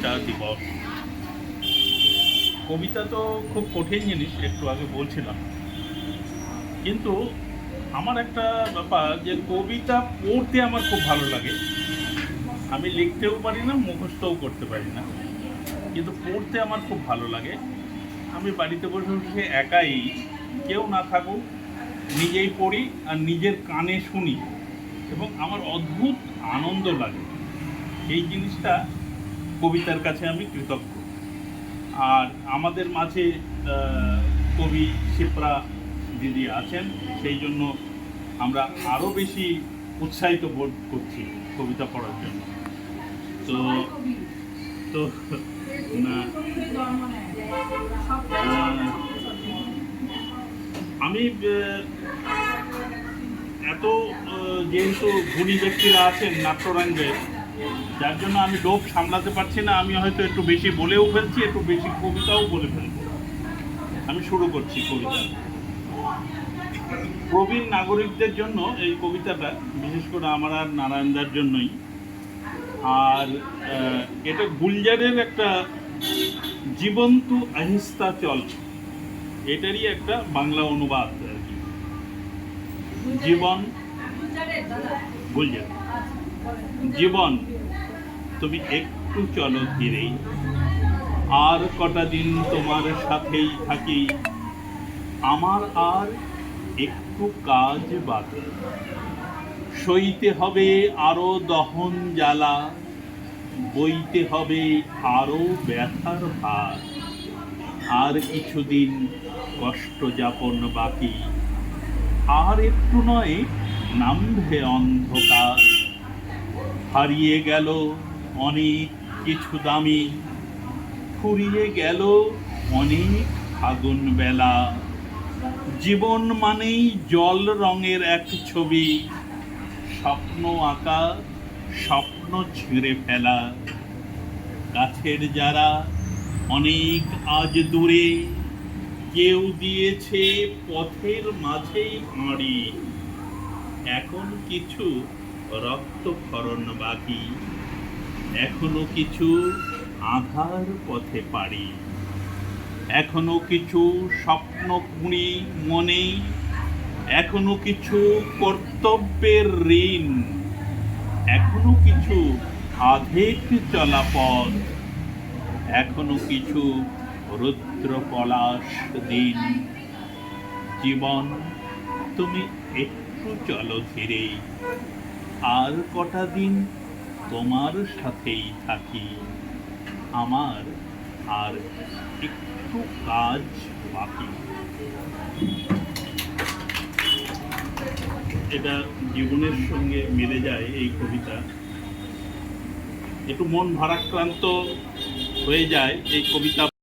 কবিতা দিবস কবিতা তো খুব কঠিন জিনিস, একটু আগে বলছিলাম। কিন্তু আমার একটা ব্যাপার যে কবিতা পড়তে আমার খুব ভালো লাগে। আমি লিখতেও পারি না, মুখস্থও করতে পারি না। কিন্তু পড়তে আমার খুব ভালো লাগে। আমি বাড়িতে বসে বসে একাই কেউ না থাকুক, নিজেই পড়ি আর নিজের কানে শুনি। এবং আমার অদ্ভুত আনন্দ লাগে। এই জিনিসটা কবিতার কাছে আমি কৃতজ্ঞ। আর আমাদের মাঝে কবি শিপ্রা দিদি আছেন, সেই জন্য আমরা আরও বেশি উৎসাহিত বোধ করছি কবিতা পড়ার জন্য। তো তো, না আমি এত যেহেতু গুণী ব্যক্তিরা আছেন, নাট্যরঙ্গে যার জন্য আমি লোভ সামলাতে পারছি না আমি হয়তো একটু বেশি বলেও ফেলছি একটু বেশি কবিতাও বলে ফেলছি। আমি শুরু করছি কবিতা। প্রবীণ নাগরিকদের জন্য এই কবিতাটা বিশেষ করে আমার আর নারায়ণদার জন্যই। আর এটা গুলজারের একটা জীবন্ত আহিস্তা চল। এটারই একটা বাংলা অনুবাদ আর কি। জীবন গুলজার। জীবন, তুমি একটু চলো ধীরেই আর কটা দিন তোমার সাথেই থাকি, আমার আর একটু কাজ বাকি। সইতে হবে আরও দহন জ্বালা, বইতে হবে আরও ব্যথার ভার। আর কিছুদিন কষ্ট যাপন বাকি। আর একটু নয়, নামবে অন্ধকার। হারিয়ে গেল অনেক কিছু দামি। ফুরিয়ে গেল অনেক আগুন বেলা। জীবন মানেই জল রঙের এক ছবি। স্বপ্ন আঁকা, স্বপ্ন ছিঁড়ে ফেলা। গাছের যারা অনেক আজ দূরে, কেউ দিয়েছে পথের মাঝেই আঁড়ি এখন কিছু রক্তক্ষরণ বাকি। এখনও কিছু আধার পথে পারি। এখনও কিছু স্বপ্ন পুঁড়ি মনে। এখনও কিছু কর্তব্যের ঋণ। এখনও কিছু আধেক চলা পথ এখনও কিছু রুদ্র পলাশ দিন। জীবন, তুমি একটু চলো ধীরে। আর কটা দিন তোমার সাথেই থাকি। আমার আর একটু কাজ বাকি। এটা জীবনের সঙ্গে মিলে যায় এই কবিতা। একটু মন ভারাক্রান্ত হয়ে যায় এই কবিতা।